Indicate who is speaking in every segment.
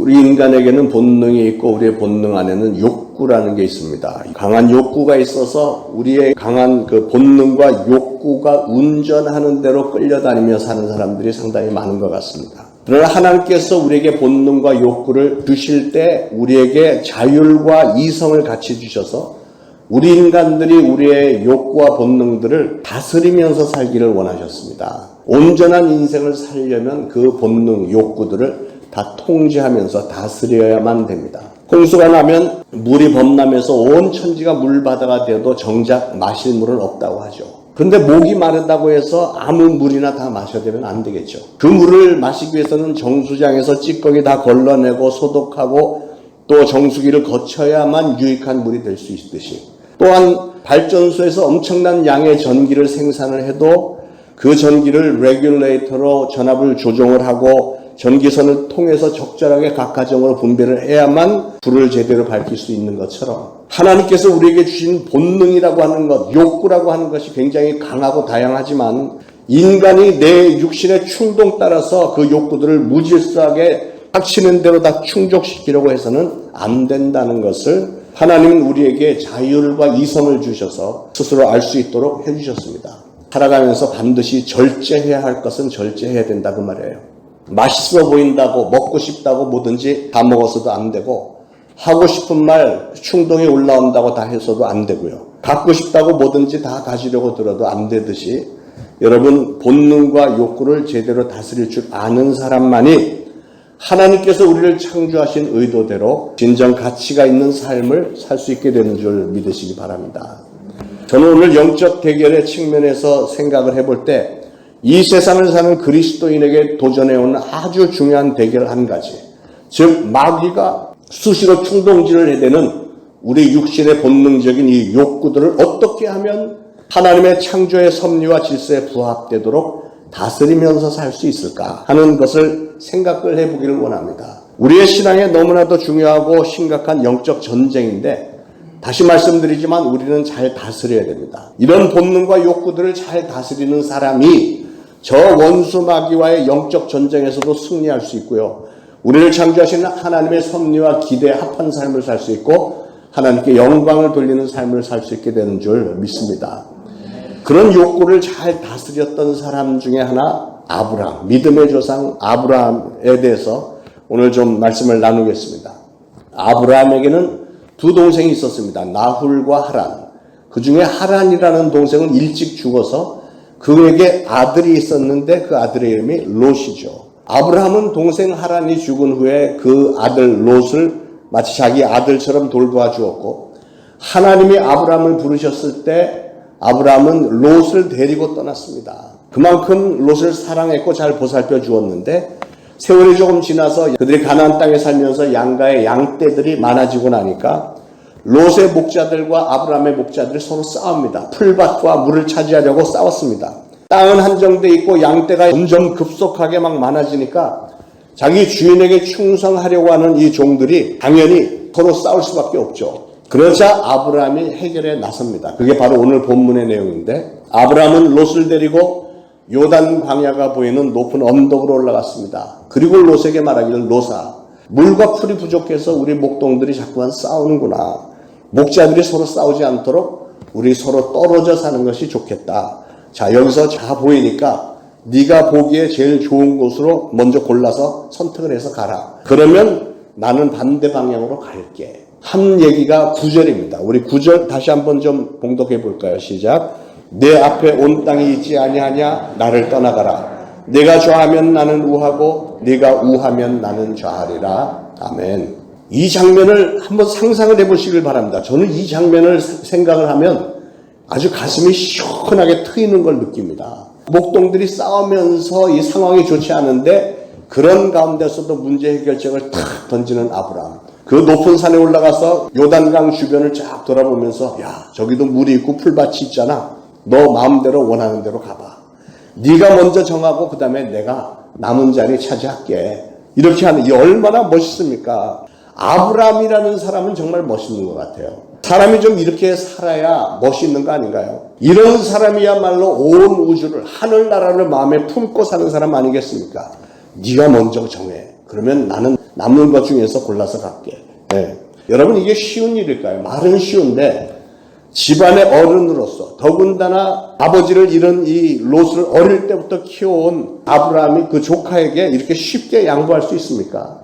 Speaker 1: 우리 인간에게는 본능이 있고 우리의 본능 안에는 욕구라는 게 있습니다. 강한 욕구가 있어서 우리의 강한 그 본능과 욕구가 운전하는 대로 끌려다니며 사는 사람들이 상당히 많은 것 같습니다. 그러나 하나님께서 우리에게 본능과 욕구를 주실 때 우리에게 자율과 이성을 같이 주셔서 우리 인간들이 우리의 욕구와 본능들을 다스리면서 살기를 원하셨습니다. 온전한 인생을 살려면 그 본능, 욕구들을 다 통제하면서 다스려야만 됩니다. 홍수가 나면 물이 범람해서 온 천지가 물바다가 되어도 정작 마실 물은 없다고 하죠. 그런데 목이 마르다고 해서 아무 물이나 다 마셔야 되면 안 되겠죠. 그 물을 마시기 위해서는 정수장에서 찌꺼기 다 걸러내고 소독하고 또 정수기를 거쳐야만 유익한 물이 될 수 있듯이 또한 발전소에서 엄청난 양의 전기를 생산을 해도 그 전기를 레귤레이터로 전압을 조정을 하고 전기선을 통해서 적절하게 각 가정으로 분배를 해야만 불을 제대로 밝힐 수 있는 것처럼 하나님께서 우리에게 주신 본능이라고 하는 것, 욕구라고 하는 것이 굉장히 강하고 다양하지만 인간이 내 육신의 충동 따라서 그 욕구들을 무질서하게 닥치는 대로 다 충족시키려고 해서는 안 된다는 것을 하나님은 우리에게 자율과 이성을 주셔서 스스로 알 수 있도록 해주셨습니다. 살아가면서 반드시 절제해야 할 것은 절제해야 된다 그 말이에요. 맛있어 보인다고 먹고 싶다고 뭐든지 다 먹어서도 안 되고 하고 싶은 말 충동이 올라온다고 다 해서도 안 되고요. 갖고 싶다고 뭐든지 다 가지려고 들어도 안 되듯이 여러분 본능과 욕구를 제대로 다스릴 줄 아는 사람만이 하나님께서 우리를 창조하신 의도대로 진정 가치가 있는 삶을 살 수 있게 되는 줄 믿으시기 바랍니다. 저는 오늘 영적 대결의 측면에서 생각을 해볼 때 이 세상을 사는 그리스도인에게 도전해온 아주 중요한 대결 한 가지. 즉, 마귀가 수시로 충동질을 해대는 우리 육신의 본능적인 이 욕구들을 어떻게 하면 하나님의 창조의 섭리와 질서에 부합되도록 다스리면서 살 수 있을까 하는 것을 생각을 해보기를 원합니다. 우리의 신앙에 너무나도 중요하고 심각한 영적 전쟁인데 다시 말씀드리지만 우리는 잘 다스려야 됩니다. 이런 본능과 욕구들을 잘 다스리는 사람이 저 원수 마귀와의 영적 전쟁에서도 승리할 수 있고요. 우리를 창조하시는 하나님의 섭리와 기대에 합한 삶을 살 수 있고 하나님께 영광을 돌리는 삶을 살 수 있게 되는 줄 믿습니다. 그런 욕구를 잘 다스렸던 사람 중에 하나 아브라함, 믿음의 조상 아브라함에 대해서 오늘 좀 말씀을 나누겠습니다. 아브라함에게는 두 동생이 있었습니다. 나훌과 하란. 그 중에 하란이라는 동생은 일찍 죽어서 그에게 아들이 있었는데 그 아들의 이름이 롯이죠. 아브라함은 동생 하란이 죽은 후에 그 아들 롯을 마치 자기 아들처럼 돌보아 주었고 하나님이 아브라함을 부르셨을 때 아브라함은 롯을 데리고 떠났습니다. 그만큼 롯을 사랑했고 잘 보살펴 주었는데 세월이 조금 지나서 그들이 가나안 땅에 살면서 양가의 양떼들이 많아지고 나니까 롯의 목자들과 아브라함의 목자들이 서로 싸웁니다. 풀밭과 물을 차지하려고 싸웠습니다. 땅은 한정돼 있고 양떼가 점점 급속하게 막 많아지니까 자기 주인에게 충성하려고 하는 이 종들이 당연히 서로 싸울 수밖에 없죠. 그러자 아브라함이 해결에 나섭니다. 그게 바로 오늘 본문의 내용인데 아브라함은 롯을 데리고 요단 광야가 보이는 높은 언덕으로 올라갔습니다. 그리고 롯에게 말하기를 롯아 물과 풀이 부족해서 우리 목동들이 자꾸만 싸우는구나. 목자들이 서로 싸우지 않도록 우리 서로 떨어져 사는 것이 좋겠다. 자 여기서 자 보이니까 네가 보기에 제일 좋은 곳으로 먼저 골라서 선택을 해서 가라. 그러면 나는 반대 방향으로 갈게. 한 얘기가 구절입니다. 우리 구절 다시 한번 좀 봉독해 볼까요? 시작. 내 앞에 온 땅이 있지 아니하냐 나를 떠나가라. 내가 좌하면 나는 우하고 네가 우하면 나는 좌하리라. 아멘. 이 장면을 한번 상상을 해 보시길 바랍니다. 저는 이 장면을 생각을 하면 아주 가슴이 시원하게 트이는 걸 느낍니다. 목동들이 싸우면서 이 상황이 좋지 않은데 그런 가운데서도 문제 해결책을 탁 던지는 아브라함. 그 높은 산에 올라가서 요단강 주변을 쫙 돌아보면서 야 저기도 물이 있고 풀밭이 있잖아. 너 마음대로 원하는 대로 가봐. 네가 먼저 정하고 그 다음에 내가 남은 자리 차지할게. 이렇게 하는 이 얼마나 멋있습니까? 아브라함이라는 사람은 정말 멋있는 것 같아요. 사람이 좀 이렇게 살아야 멋있는 거 아닌가요? 이런 사람이야말로 온 우주를 하늘나라를 마음에 품고 사는 사람 아니겠습니까? 네가 먼저 정해. 그러면 나는 남는 것 중에서 골라서 갈게. 예. 여러분 이게 쉬운 일일까요? 말은 쉬운데 집안의 어른으로서 더군다나 아버지를 잃은 이 롯을 어릴 때부터 키워온 아브라함이 그 조카에게 이렇게 쉽게 양보할 수 있습니까?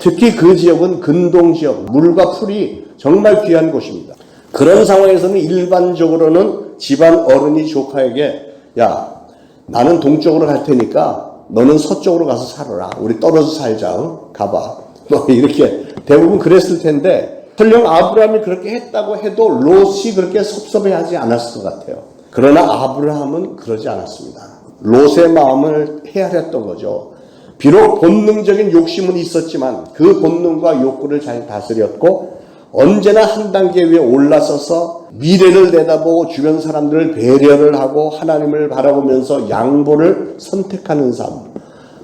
Speaker 1: 특히 그 지역은 근동 지역, 물과 풀이 정말 귀한 곳입니다. 그런 상황에서는 일반적으로는 집안 어른이 조카에게 야 나는 동쪽으로 갈 테니까 너는 서쪽으로 가서 살아라. 우리 떨어져 살자. 응? 가봐. 뭐 이렇게 대부분 그랬을 텐데 설령 아브라함이 그렇게 했다고 해도 롯이 그렇게 섭섭해하지 않았을 것 같아요. 그러나 아브라함은 그러지 않았습니다. 롯의 마음을 헤아렸던 거죠. 비록 본능적인 욕심은 있었지만 그 본능과 욕구를 잘 다스렸고 언제나 한 단계 위에 올라서서 미래를 내다보고 주변 사람들을 배려를 하고 하나님을 바라보면서 양보를 선택하는 삶.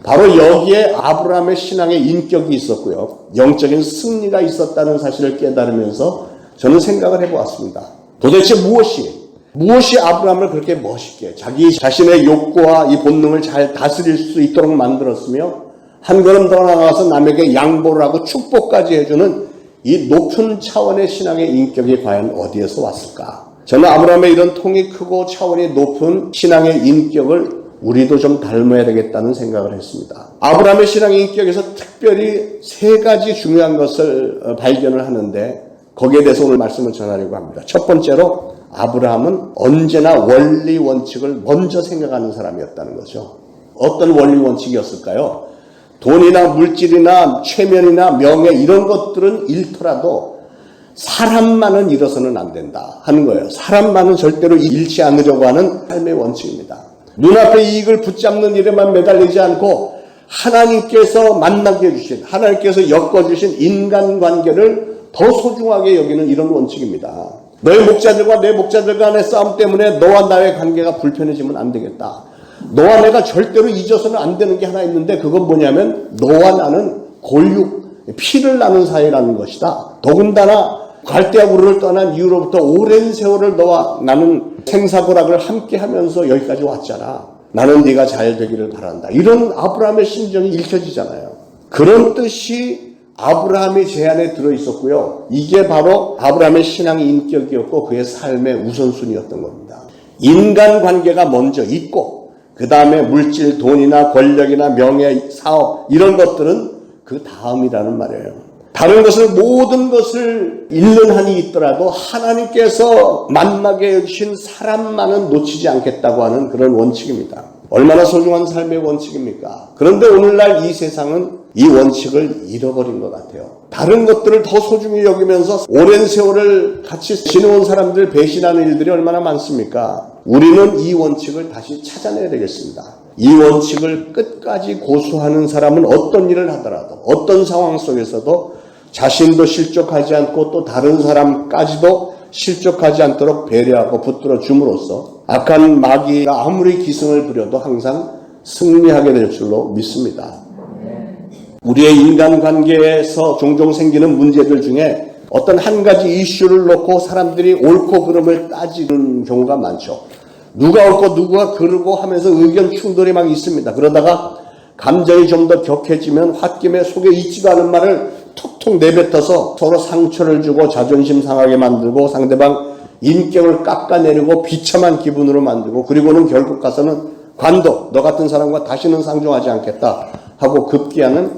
Speaker 1: 바로 여기에 아브라함의 신앙의 인격이 있었고요. 영적인 승리가 있었다는 사실을 깨달으면서 저는 생각을 해보았습니다. 도대체 무엇이, 무엇이 아브라함을 그렇게 멋있게 자기 자신의 욕구와 이 본능을 잘 다스릴 수 있도록 만들었으며 한 걸음 더 나아가서 남에게 양보를 하고 축복까지 해주는 이 높은 차원의 신앙의 인격이 과연 어디에서 왔을까? 저는 아브라함의 이런 통이 크고 차원이 높은 신앙의 인격을 우리도 좀 닮아야 되겠다는 생각을 했습니다. 아브라함의 신앙의 인격에서 특별히 세 가지 중요한 것을 어, 발견을 하는데 거기에 대해서 오늘 말씀을 전하려고 합니다. 첫 번째로 아브라함은 언제나 원리 원칙을 먼저 생각하는 사람이었다는 거죠. 어떤 원리 원칙이었을까요? 돈이나 물질이나 최면이나 명예 이런 것들은 잃더라도 사람만은 잃어서는 안 된다 하는 거예요. 사람만은 절대로 잃지 않으려고 하는 삶의 원칙입니다. 눈앞의 이익을 붙잡는 일에만 매달리지 않고 하나님께서 만나게 해주신 하나님께서 엮어주신 인간관계를 더 소중하게 여기는 이런 원칙입니다. 너의 목자들과 내 목자들 간의 싸움 때문에 너와 나의 관계가 불편해지면 안 되겠다. 너와 내가 절대로 잊어서는 안 되는 게 하나 있는데 그건 뭐냐면 너와 나는 골육, 피를 나눈 사이라는 것이다. 더군다나 갈대아 우르를 떠난 이후로부터 오랜 세월을 너와 나는 생사고락을 함께 하면서 여기까지 왔잖아. 나는 네가 잘 되기를 바란다. 이런 아브라함의 심정이 읽혀지잖아요. 그런 뜻이 아브라함의 제안에 들어 있었고요. 이게 바로 아브라함의 신앙의 인격이었고 그의 삶의 우선순위였던 겁니다. 인간 관계가 먼저 있고 그 다음에 물질, 돈이나 권력이나 명예, 사업 이런 것들은 그 다음이라는 말이에요. 다른 것을 모든 것을 잃는 한이 있더라도 하나님께서 만나게 해주신 사람만은 놓치지 않겠다고 하는 그런 원칙입니다. 얼마나 소중한 삶의 원칙입니까? 그런데 오늘날 이 세상은 이 원칙을 잃어버린 것 같아요. 다른 것들을 더 소중히 여기면서 오랜 세월을 같이 지내온 사람들 배신하는 일들이 얼마나 많습니까? 우리는 이 원칙을 다시 찾아내야 되겠습니다. 이 원칙을 끝까지 고수하는 사람은 어떤 일을 하더라도 어떤 상황 속에서도 자신도 실족하지 않고 또 다른 사람까지도 실족하지 않도록 배려하고 붙들어 줌으로써 악한 마귀가 아무리 기승을 부려도 항상 승리하게 될 줄로 믿습니다. 우리의 인간관계에서 종종 생기는 문제들 중에 어떤 한 가지 이슈를 놓고 사람들이 옳고 그름을 따지는 경우가 많죠. 누가 옳고 누가 그르고 하면서 의견 충돌이 막 있습니다. 그러다가 감정이 좀 더 격해지면 홧김에 속에 있지도 않은 말을 톡톡 내뱉어서 서로 상처를 주고 자존심 상하게 만들고 상대방 인격을 깎아내리고 비참한 기분으로 만들고 그리고는 결국 가서는 관도 너 같은 사람과 다시는 상종하지 않겠다 하고 급기야는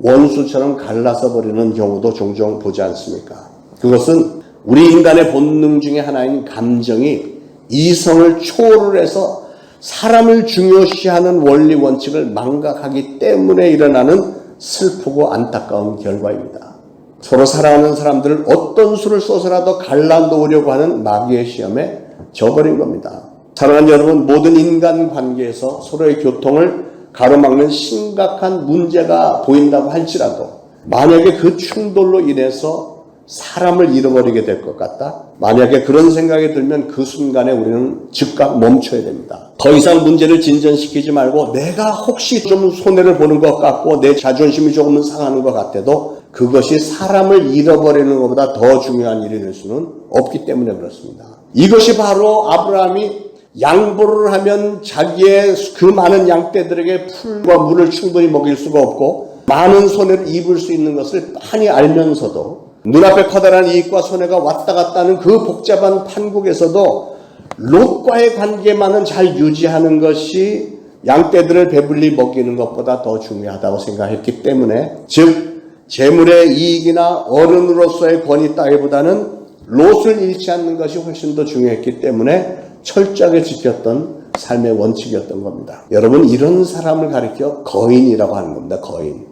Speaker 1: 원수처럼 갈라서 버리는 경우도 종종 보지 않습니까? 그것은 우리 인간의 본능 중에 하나인 감정이 이성을 초월을 해서 사람을 중요시하는 원리 원칙을 망각하기 때문에 일어나는 슬프고 안타까운 결과입니다. 서로 사랑하는 사람들을 어떤 수를 써서라도 갈라놓으려고 하는 마귀의 시험에 져버린 겁니다. 사랑하는 여러분, 모든 인간 관계에서 서로의 교통을 가로막는 심각한 문제가 보인다고 할지라도 만약에 그 충돌로 인해서 사람을 잃어버리게 될 것 같다? 만약에 그런 생각이 들면 그 순간에 우리는 즉각 멈춰야 됩니다. 더 이상 문제를 진전시키지 말고 내가 혹시 좀 손해를 보는 것 같고 내 자존심이 조금은 상하는 것 같아도 그것이 사람을 잃어버리는 것보다 더 중요한 일이 될 수는 없기 때문에 그렇습니다. 이것이 바로 아브라함이 양보를 하면 자기의 그 많은 양떼들에게 풀과 물을 충분히 먹일 수가 없고 많은 손해를 입을 수 있는 것을 빤히 알면서도 눈앞에 커다란 이익과 손해가 왔다 갔다 하는 그 복잡한 판국에서도 롯과의 관계만은 잘 유지하는 것이 양떼들을 배불리 먹이는 것보다 더 중요하다고 생각했기 때문에 즉 재물의 이익이나 어른으로서의 권위 따위보다는 롯을 잃지 않는 것이 훨씬 더 중요했기 때문에 철저하게 지켰던 삶의 원칙이었던 겁니다. 여러분 이런 사람을 가리켜 거인이라고 하는 겁니다. 거인.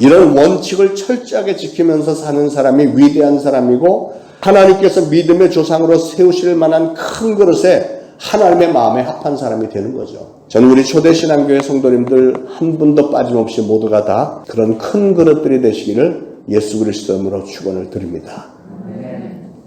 Speaker 1: 이런 원칙을 철저하게 지키면서 사는 사람이 위대한 사람이고 하나님께서 믿음의 조상으로 세우실 만한 큰 그릇에 하나님의 마음에 합한 사람이 되는 거죠. 저는 우리 초대 신앙교회 성도님들 한 분도 빠짐없이 모두가 다 그런 큰 그릇들이 되시기를 예수 그리스도 이름으로 축원을 드립니다.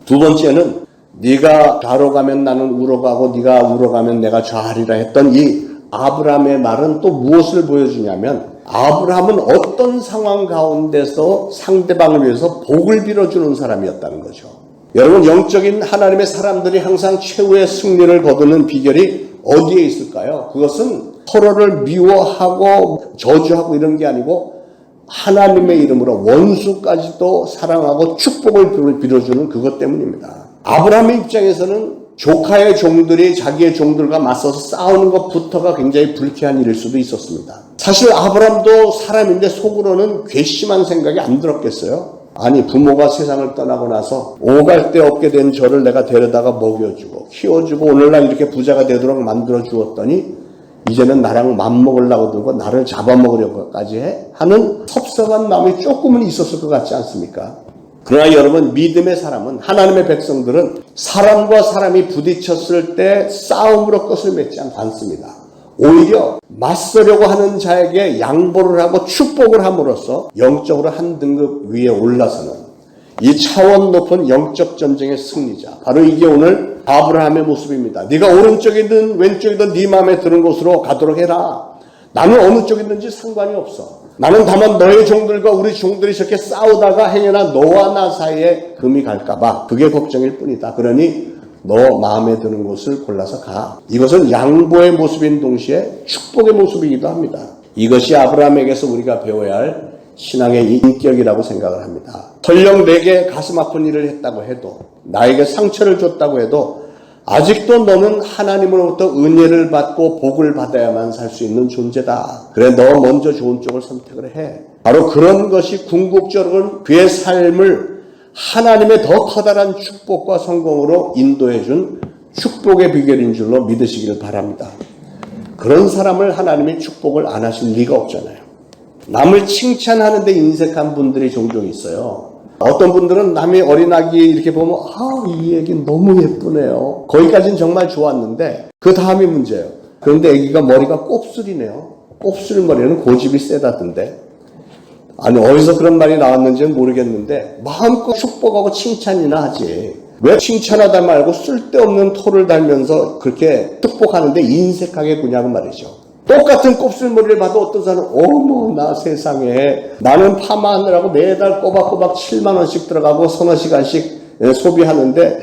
Speaker 1: 두 번째는 네가 좌로 가면 나는 우로 가고 네가 우로 가면 내가 좌하리라 했던 이 아브라함의 말은 또 무엇을 보여주냐면 아브라함은 어떤 상황 가운데서 상대방을 위해서 복을 빌어주는 사람이었다는 거죠. 여러분 영적인 하나님의 사람들이 항상 최후의 승리를 거두는 비결이 어디에 있을까요? 그것은 서로를 미워하고 저주하고 이런 게 아니고 하나님의 이름으로 원수까지도 사랑하고 축복을 빌어주는 그것 때문입니다. 아브라함의 입장에서는 조카의 종들이 자기의 종들과 맞서서 싸우는 것부터가 굉장히 불쾌한 일일 수도 있었습니다. 사실 아브라함도 사람인데 속으로는 괘씸한 생각이 안 들었겠어요. 아니 부모가 세상을 떠나고 나서 오갈 데 없게 된 저를 내가 데려다가 먹여주고 키워주고 오늘날 이렇게 부자가 되도록 만들어 주었더니 이제는 나랑 맘먹으려고 들고 나를 잡아먹으려고까지 해? 하는 섭섭한 마음이 조금은 있었을 것 같지 않습니까? 그러나 여러분 믿음의 사람은 하나님의 백성들은 사람과 사람이 부딪혔을 때 싸움으로 끝을 맺지 않습니다. 오히려 맞서려고 하는 자에게 양보를 하고 축복을 함으로써 영적으로 한 등급 위에 올라서는 이 차원 높은 영적 전쟁의 승리자. 바로 이게 오늘 아브라함의 모습입니다. 네가 오른쪽이든 왼쪽이든 네 마음에 드는 곳으로 가도록 해라. 나는 어느 쪽이든지 상관이 없어. 나는 다만 너의 종들과 우리 종들이 저렇게 싸우다가 행여나 너와 나 사이에 금이 갈까봐 그게 걱정일 뿐이다. 그러니 너 마음에 드는 곳을 골라서 가. 이것은 양보의 모습인 동시에 축복의 모습이기도 합니다. 이것이 아브라함에게서 우리가 배워야 할 신앙의 인격이라고 생각을 합니다. 설령 내게 가슴 아픈 일을 했다고 해도 나에게 상처를 줬다고 해도 아직도 너는 하나님으로부터 은혜를 받고 복을 받아야만 살 수 있는 존재다. 그래 너 먼저 좋은 쪽을 선택을 해. 바로 그런 것이 궁극적으로는 그의 삶을 하나님의 더 커다란 축복과 성공으로 인도해 준 축복의 비결인 줄로 믿으시기를 바랍니다. 그런 사람을 하나님이 축복을 안 하실 리가 없잖아요. 남을 칭찬하는데 인색한 분들이 종종 있어요. 어떤 분들은 남의 어린 아기 이렇게 보면 아, 이 애기 너무 예쁘네요. 거기까지는 정말 좋았는데 그 다음이 문제예요. 그런데 애기가 머리가 곱슬이네요. 곱슬 머리는 고집이 세다던데. 아니 어디서 그런 말이 나왔는지는 모르겠는데 마음껏 축복하고 칭찬이나 하지. 왜 칭찬하다 말고 쓸데없는 토를 달면서 그렇게 축복하는데 인색하게 구냐고 말이죠. 똑같은 곱슬머리를 봐도 어떤 사람은 어머 나 세상에 나는 파마하느라고 매달 꼬박꼬박 7만 원씩 들어가고 서너 시간씩 예, 소비하는데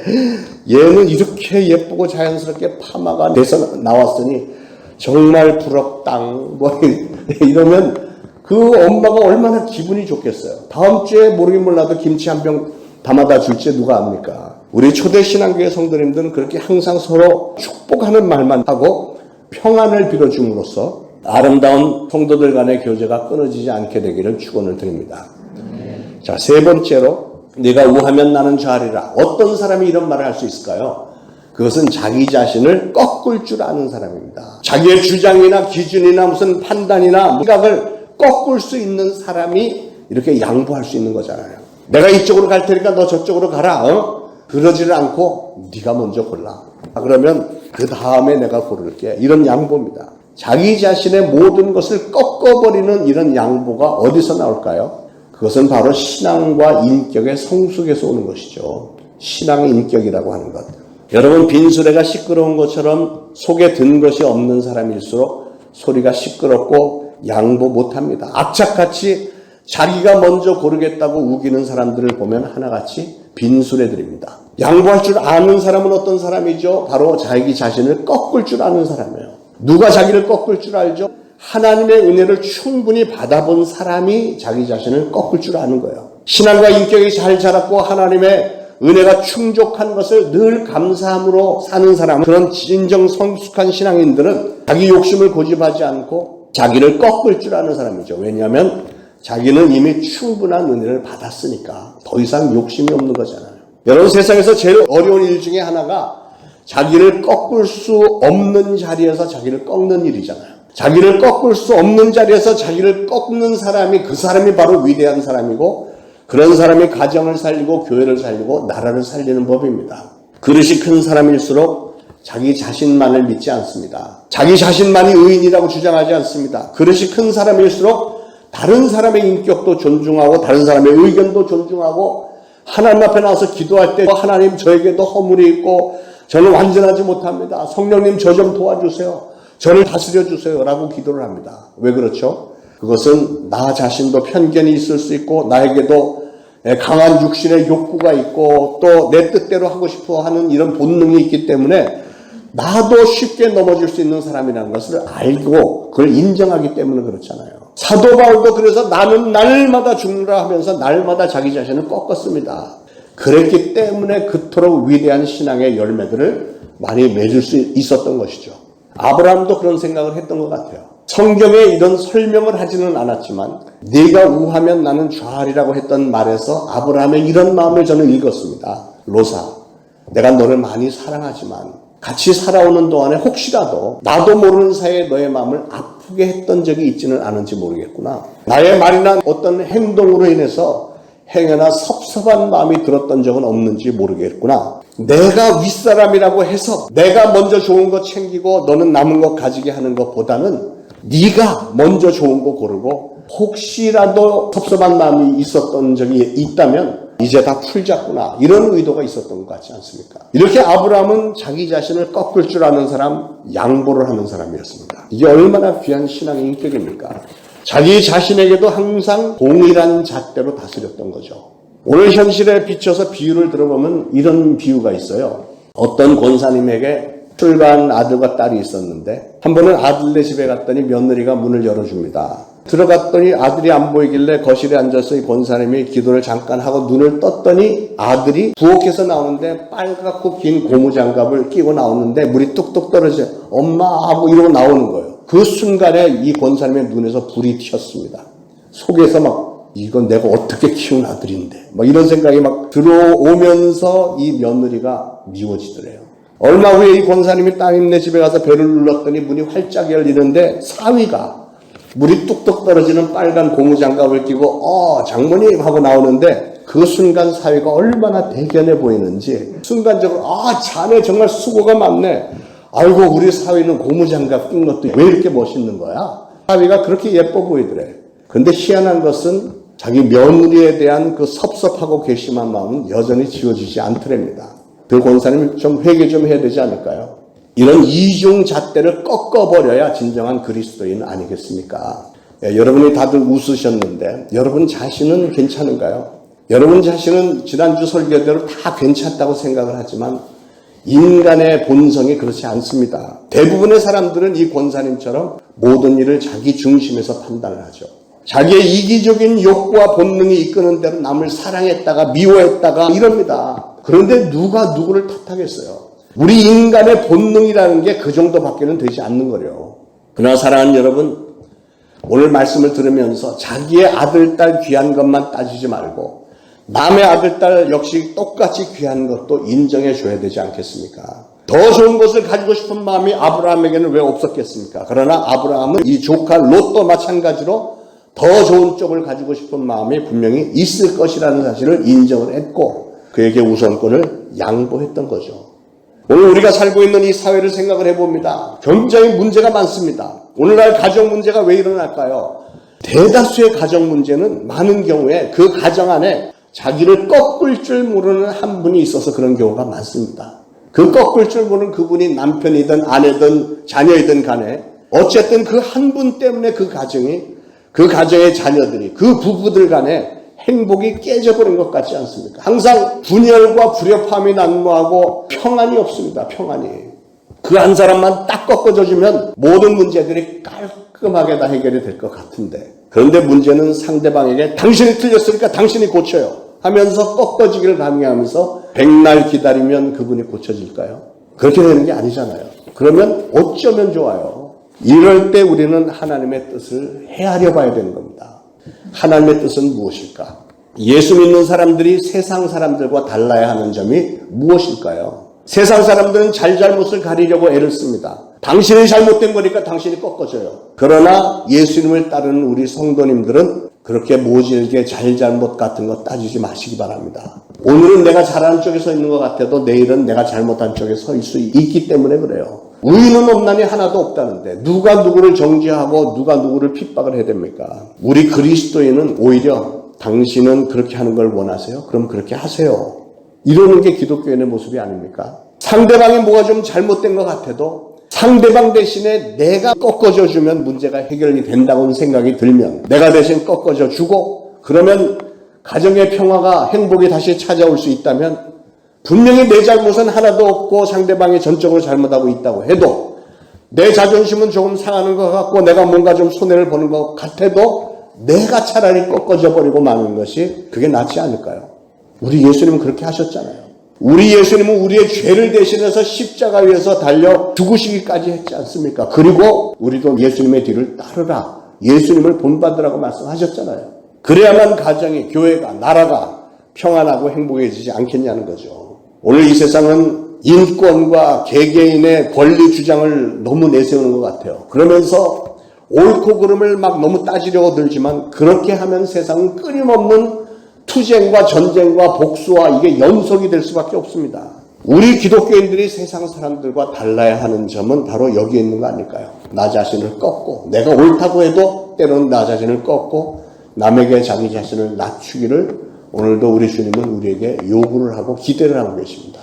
Speaker 1: 얘는 이렇게 예쁘고 자연스럽게 파마가 돼서 나왔으니 정말 부럽당 뭐 이러면 그 엄마가 얼마나 기분이 좋겠어요. 다음 주에 모르긴 몰라도 김치 한 병 담아다 줄지 누가 압니까? 우리 초대 신앙교회 성도님들은 그렇게 항상 서로 축복하는 말만 하고 평안을 빌어줌으로써 아름다운 성도들 간의 교제가 끊어지지 않게 되기를 축원을 드립니다. 자, 세 번째로 네가 우하면 나는 좌리라. 어떤 사람이 이런 말을 할 수 있을까요? 그것은 자기 자신을 꺾을 줄 아는 사람입니다. 자기의 주장이나 기준이나 무슨 판단이나 생각을 꺾을 수 있는 사람이 이렇게 양보할 수 있는 거잖아요. 내가 이쪽으로 갈 테니까 너 저쪽으로 가라. 어? 그러지를 않고 네가 먼저 골라. 아, 그러면 그 다음에 내가 고를게. 이런 양보입니다. 자기 자신의 모든 것을 꺾어버리는 이런 양보가 어디서 나올까요? 그것은 바로 신앙과 인격의 성숙에서 오는 것이죠. 신앙의 인격이라고 하는 것. 여러분 빈수레가 시끄러운 것처럼 속에 든 것이 없는 사람일수록 소리가 시끄럽고 양보 못합니다. 악착같이 자기가 먼저 고르겠다고 우기는 사람들을 보면 하나같이 빈수레들입니다. 양보할 줄 아는 사람은 어떤 사람이죠? 바로 자기 자신을 꺾을 줄 아는 사람이에요. 누가 자기를 꺾을 줄 알죠? 하나님의 은혜를 충분히 받아본 사람이 자기 자신을 꺾을 줄 아는 거예요. 신앙과 인격이 잘 자랐고 하나님의 은혜가 충족한 것을 늘 감사함으로 사는 사람, 그런 진정 성숙한 신앙인들은 자기 욕심을 고집하지 않고 자기를 꺾을 줄 아는 사람이죠. 왜냐하면 자기는 이미 충분한 은혜를 받았으니까 더 이상 욕심이 없는 거잖아요. 여러분 세상에서 제일 어려운 일 중에 하나가 자기를 꺾을 수 없는 자리에서 자기를 꺾는 일이잖아요. 자기를 꺾을 수 없는 자리에서 자기를 꺾는 사람이 그 사람이 바로 위대한 사람이고 그런 사람이 가정을 살리고 교회를 살리고 나라를 살리는 법입니다. 그릇이 큰 사람일수록 자기 자신만을 믿지 않습니다. 자기 자신만이 의인이라고 주장하지 않습니다. 그릇이 큰 사람일수록 다른 사람의 인격도 존중하고 다른 사람의 의견도 존중하고 하나님 앞에 나와서 기도할 때 하나님 저에게도 허물이 있고 저는 완전하지 못합니다. 성령님 저 좀 도와주세요. 저를 다스려 주세요. 라고 기도를 합니다. 왜 그렇죠? 그것은 나 자신도 편견이 있을 수 있고 나에게도 강한 육신의 욕구가 있고 또 내 뜻대로 하고 싶어 하는 이런 본능이 있기 때문에 나도 쉽게 넘어질 수 있는 사람이라는 것을 알고 그걸 인정하기 때문에 그렇잖아요. 사도 바울도 그래서 나는 날마다 죽느라 하면서 날마다 자기 자신을 꺾었습니다. 그랬기 때문에 그토록 위대한 신앙의 열매들을 많이 맺을 수 있었던 것이죠. 아브라함도 그런 생각을 했던 것 같아요. 성경에 이런 설명을 하지는 않았지만 네가 우하면 나는 좌하리라고 했던 말에서 아브라함의 이런 마음을 저는 읽었습니다. 로사, 내가 너를 많이 사랑하지만 같이 살아오는 동안에 혹시라도 나도 모르는 사이에 너의 마음을 아프 게 했던 적이 있지는 않은지 모르겠구나. 나의 말이나 어떤 행동으로 인해서 행여나 섭섭한 마음이 들었던 적은 없는지 모르겠구나. 내가 윗사람이라고 해서 내가 먼저 좋은 거 챙기고 너는 남은 거 가지게 하는 것보다는 네가 먼저 좋은 거 고르고 혹시라도 섭섭한 마음이 있었던 적이 있다면 이제 다 풀자꾸나 이런 의도가 있었던 것 같지 않습니까? 이렇게 아브라함은 자기 자신을 꺾을 줄 아는 사람, 양보를 하는 사람이었습니다. 이게 얼마나 귀한 신앙의 인격입니까? 자기 자신에게도 항상 동일한 잣대로 다스렸던 거죠. 오늘 현실에 비춰서 비유를 들어보면 이런 비유가 있어요. 어떤 권사님에게 출간 아들과 딸이 있었는데 한 번은 아들네 집에 갔더니 며느리가 문을 열어줍니다. 들어갔더니 아들이 안 보이길래 거실에 앉아서 이 권사님이 기도를 잠깐 하고 눈을 떴더니 아들이 부엌에서 나오는데 빨갛고 긴 고무장갑을 끼고 나오는데 물이 뚝뚝 떨어져 엄마 하고 이러고 나오는 거예요. 그 순간에 이 권사님의 눈에서 불이 튀었습니다. 속에서 막 이건 내가 어떻게 키운 아들인데 막 이런 생각이 막 들어오면서 이 며느리가 미워지더래요. 얼마 후에 이 권사님이 따님네 집에 가서 배를 눌렀더니 문이 활짝 열리는데 사위가 물이 뚝뚝 떨어지는 빨간 고무장갑을 끼고 어 장모님 하고 나오는데 그 순간 사위가 얼마나 대견해 보이는지 순간적으로 아 자네 정말 수고가 많네. 아이고 우리 사위는 고무장갑 낀 것도 왜 이렇게 멋있는 거야? 사위가 그렇게 예뻐 보이더래. 근데 희한한 것은 자기 며느리에 대한 그 섭섭하고 괘씸한 마음은 여전히 지워지지 않더랍니다. 그 권사님 좀 회개 좀 해야 되지 않을까요? 이런 이중 잣대를 꺾어버려야 진정한 그리스도인 아니겠습니까? 예, 여러분이 다들 웃으셨는데 여러분 자신은 괜찮은가요? 여러분 자신은 지난주 설교대로 다 괜찮다고 생각을 하지만 인간의 본성이 그렇지 않습니다. 대부분의 사람들은 이 권사님처럼 모든 일을 자기 중심에서 판단을 하죠. 자기의 이기적인 욕구와 본능이 이끄는 대로 남을 사랑했다가 미워했다가 이럽니다. 그런데 누가 누구를 탓하겠어요? 우리 인간의 본능이라는 게 그 정도밖에는 되지 않는 거래요. 그러나 사랑하는 여러분, 오늘 말씀을 들으면서 자기의 아들, 딸 귀한 것만 따지지 말고 남의 아들, 딸 역시 똑같이 귀한 것도 인정해 줘야 되지 않겠습니까? 더 좋은 것을 가지고 싶은 마음이 아브라함에게는 왜 없었겠습니까? 그러나 아브라함은 이 조카 롯도 마찬가지로 더 좋은 쪽을 가지고 싶은 마음이 분명히 있을 것이라는 사실을 인정을 했고 그에게 우선권을 양보했던 거죠. 오늘 우리가 살고 있는 이 사회를 생각을 해봅니다. 굉장히 문제가 많습니다. 오늘날 가정 문제가 왜 일어날까요? 대다수의 가정 문제는 많은 경우에 그 가정 안에 자기를 꺾을 줄 모르는 한 분이 있어서 그런 경우가 많습니다. 그 꺾을 줄 모르는 그분이 남편이든 아내든 자녀이든 간에 어쨌든 그 한 분 때문에 그 가정이 그 가정의 자녀들이 그 부부들 간에 행복이 깨져버린 것 같지 않습니까? 항상 분열과 불협함이 난무하고 평안이 없습니다. 평안이. 그 한 사람만 딱 꺾어져 주면 모든 문제들이 깔끔하게 다 해결이 될 것 같은데 그런데 문제는 상대방에게 당신이 틀렸으니까 당신이 고쳐요 하면서 꺾어지기를 강요하면서 백날 기다리면 그분이 고쳐질까요? 그렇게 되는 게 아니잖아요. 그러면 어쩌면 좋아요. 이럴 때 우리는 하나님의 뜻을 헤아려 봐야 되는 겁니다. 하나님의 뜻은 무엇일까? 예수 믿는 사람들이 세상 사람들과 달라야 하는 점이 무엇일까요? 세상 사람들은 잘잘못을 가리려고 애를 씁니다. 당신이 잘못된 거니까 당신이 꺾어져요. 그러나 예수님을 따르는 우리 성도님들은 그렇게 모질게 잘잘못 같은 거 따지지 마시기 바랍니다. 오늘은 내가 잘하는 쪽에 서 있는 것 같아도 내일은 내가 잘못한 쪽에 서 있을 수 있기 때문에 그래요. 의인은 없나니 하나도 없다는데 누가 누구를 정죄하고 누가 누구를 핍박을 해야 됩니까? 우리 그리스도인은 오히려 당신은 그렇게 하는 걸 원하세요? 그럼 그렇게 하세요. 이러는 게 기독교인의 모습이 아닙니까? 상대방이 뭐가 좀 잘못된 것 같아도 상대방 대신에 내가 꺾어져 주면 문제가 해결이 된다고 생각이 들면 내가 대신 꺾어져 주고 그러면 가정의 평화가 행복이 다시 찾아올 수 있다면 분명히 내 잘못은 하나도 없고 상대방이 전적으로 잘못하고 있다고 해도 내 자존심은 조금 상하는 것 같고 내가 뭔가 좀 손해를 보는 것 같아도 내가 차라리 꺾어져 버리고 마는 것이 그게 낫지 않을까요? 우리 예수님은 그렇게 하셨잖아요. 우리 예수님은 우리의 죄를 대신해서 십자가 위에서 달려 죽으시기까지 했지 않습니까? 그리고 우리도 예수님의 뒤를 따르라. 예수님을 본받으라고 말씀하셨잖아요. 그래야만 가정이, 교회가, 나라가 평안하고 행복해지지 않겠냐는 거죠. 오늘 이 세상은 인권과 개개인의 권리 주장을 너무 내세우는 것 같아요. 그러면서 옳고 그름을 막 너무 따지려고 들지만 그렇게 하면 세상은 끊임없는 투쟁과 전쟁과 복수와 이게 연속이 될 수밖에 없습니다. 우리 기독교인들이 세상 사람들과 달라야 하는 점은 바로 여기에 있는 거 아닐까요? 나 자신을 꺾고 내가 옳다고 해도 때로는 나 자신을 꺾고 남에게 자기 자신을 낮추기를 오늘도 우리 주님은 우리에게 요구를 하고 기대를 하고 계십니다.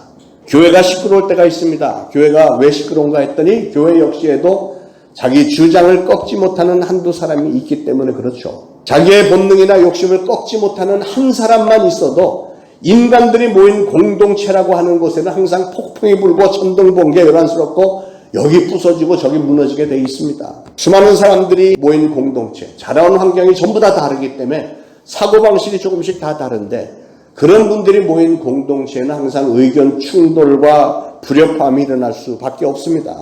Speaker 1: 교회가 시끄러울 때가 있습니다. 교회가 왜 시끄러운가 했더니 교회 역시에도 자기 주장을 꺾지 못하는 한두 사람이 있기 때문에 그렇죠. 자기의 본능이나 욕심을 꺾지 못하는 한 사람만 있어도 인간들이 모인 공동체라고 하는 곳에는 항상 폭풍이 불고 천둥 번개 요란스럽고 여기 부서지고 저기 무너지게 돼 있습니다. 수많은 사람들이 모인 공동체, 자라온 환경이 전부 다 다르기 때문에 사고방식이 조금씩 다 다른데 그런 분들이 모인 공동체는 항상 의견 충돌과 불협화음이 일어날 수밖에 없습니다.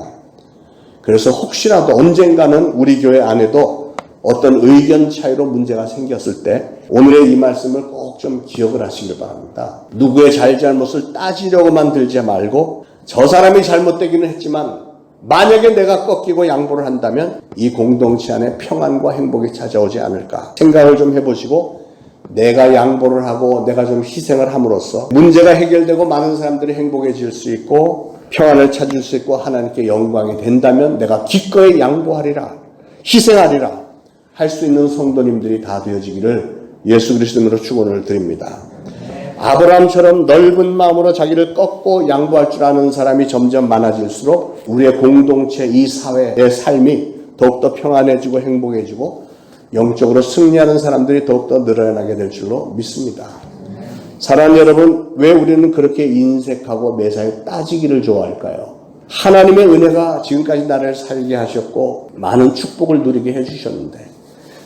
Speaker 1: 그래서 혹시라도 언젠가는 우리 교회 안에도 어떤 의견 차이로 문제가 생겼을 때 오늘의 이 말씀을 꼭 좀 기억을 하시길 바랍니다. 누구의 잘잘못을 따지려고만 들지 말고 저 사람이 잘못되기는 했지만 만약에 내가 꺾이고 양보를 한다면 이 공동체 안에 평안과 행복이 찾아오지 않을까 생각을 좀 해보시고 내가 양보를 하고 내가 좀 희생을 함으로써 문제가 해결되고 많은 사람들이 행복해질 수 있고 평안을 찾을 수 있고 하나님께 영광이 된다면 내가 기꺼이 양보하리라 희생하리라 할 수 있는 성도님들이 다 되어지기를 예수 그리스도로 축원을 드립니다. 아브라함처럼 넓은 마음으로 자기를 꺾고 양보할 줄 아는 사람이 점점 많아질수록 우리의 공동체 이 사회의 삶이 더욱더 평안해지고 행복해지고 영적으로 승리하는 사람들이 더욱더 늘어나게 될 줄로 믿습니다. 사랑하는 여러분, 왜 우리는 그렇게 인색하고 매사에 따지기를 좋아할까요? 하나님의 은혜가 지금까지 나를 살게 하셨고 많은 축복을 누리게 해주셨는데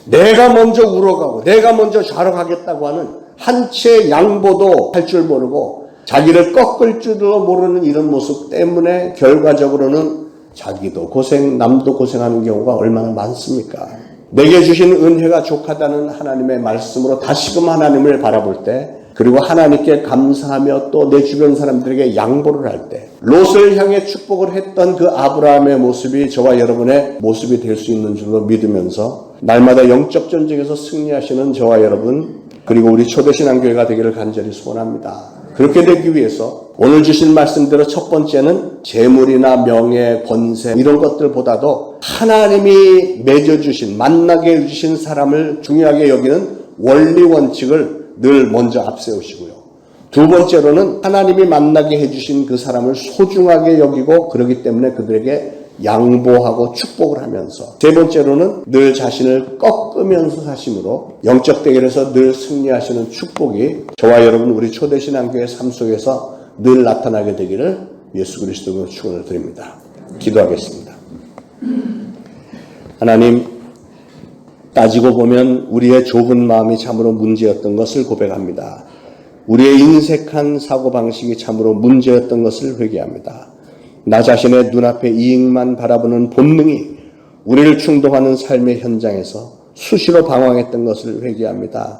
Speaker 1: 내가 먼저 울어가고 내가 먼저 자랑하겠다고 하는 한 치의 양보도 할 줄 모르고 자기를 꺾을 줄도 모르는 이런 모습 때문에 결과적으로는 자기도 고생, 남도 고생하는 경우가 얼마나 많습니까? 내게 주신 은혜가 족하다는 하나님의 말씀으로 다시금 하나님을 바라볼 때 그리고 하나님께 감사하며 또 내 주변 사람들에게 양보를 할 때 롯을 향해 축복을 했던 그 아브라함의 모습이 저와 여러분의 모습이 될 수 있는 줄로 믿으면서 날마다 영적 전쟁에서 승리하시는 저와 여러분 그리고 우리 초대신앙교회가 되기를 간절히 소원합니다. 그렇게 되기 위해서 오늘 주신 말씀대로 첫 번째는 재물이나 명예, 권세 이런 것들보다도 하나님이 맺어주신 만나게 해주신 사람을 중요하게 여기는 원리 원칙을 늘 먼저 앞세우시고요. 두 번째로는 하나님이 만나게 해주신 그 사람을 소중하게 여기고 그러기 때문에 그들에게 양보하고 축복을 하면서 세 번째로는 늘 자신을 꺾으면서 사심으로 영적 대결에서 늘 승리하시는 축복이 저와 여러분 우리 초대신앙교회 삶 속에서 늘 나타나게 되기를 예수 그리스도로 축원을 드립니다. 기도하겠습니다. 하나님 따지고 보면 우리의 좁은 마음이 참으로 문제였던 것을 고백합니다. 우리의 인색한 사고방식이 참으로 문제였던 것을 회개합니다. 나 자신의 눈앞에 이익만 바라보는 본능이 우리를 충동하는 삶의 현장에서 수시로 방황했던 것을 회개합니다.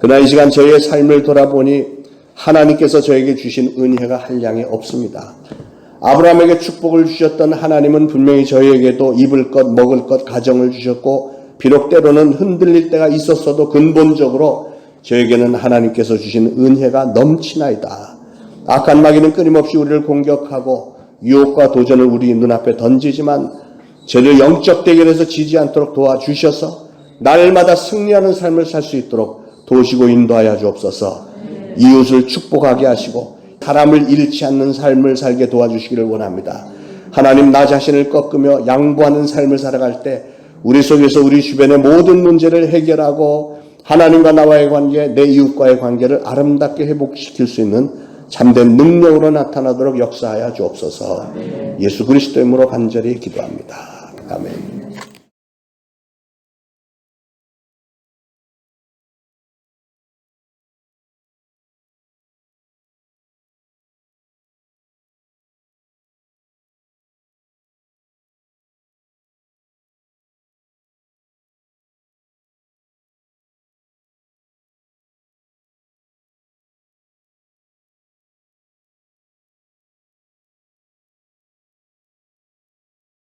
Speaker 1: 그러나 이 시간 저희의 삶을 돌아보니 하나님께서 저에게 주신 은혜가 한량이 없습니다. 아브라함에게 축복을 주셨던 하나님은 분명히 저희에게도 입을 것, 먹을 것, 가정을 주셨고, 비록 때로는 흔들릴 때가 있었어도 근본적으로 저에게는 하나님께서 주신 은혜가 넘치나이다. 악한 마귀는 끊임없이 우리를 공격하고 유혹과 도전을 우리 눈앞에 던지지만 저를 영적 대결에서 지지 않도록 도와주셔서 날마다 승리하는 삶을 살 수 있도록 도우시고 인도하여 주옵소서. 이웃을 축복하게 하시고 사람을 잃지 않는 삶을 살게 도와주시기를 원합니다. 하나님 나 자신을 꺾으며 양보하는 삶을 살아갈 때 우리 속에서 우리 주변의 모든 문제를 해결하고 하나님과 나와의 관계, 내 이웃과의 관계를 아름답게 회복시킬 수 있는 참된 능력으로 나타나도록 역사하여 주옵소서. 예수 그리스도 이름으로 간절히 기도합니다. 아멘.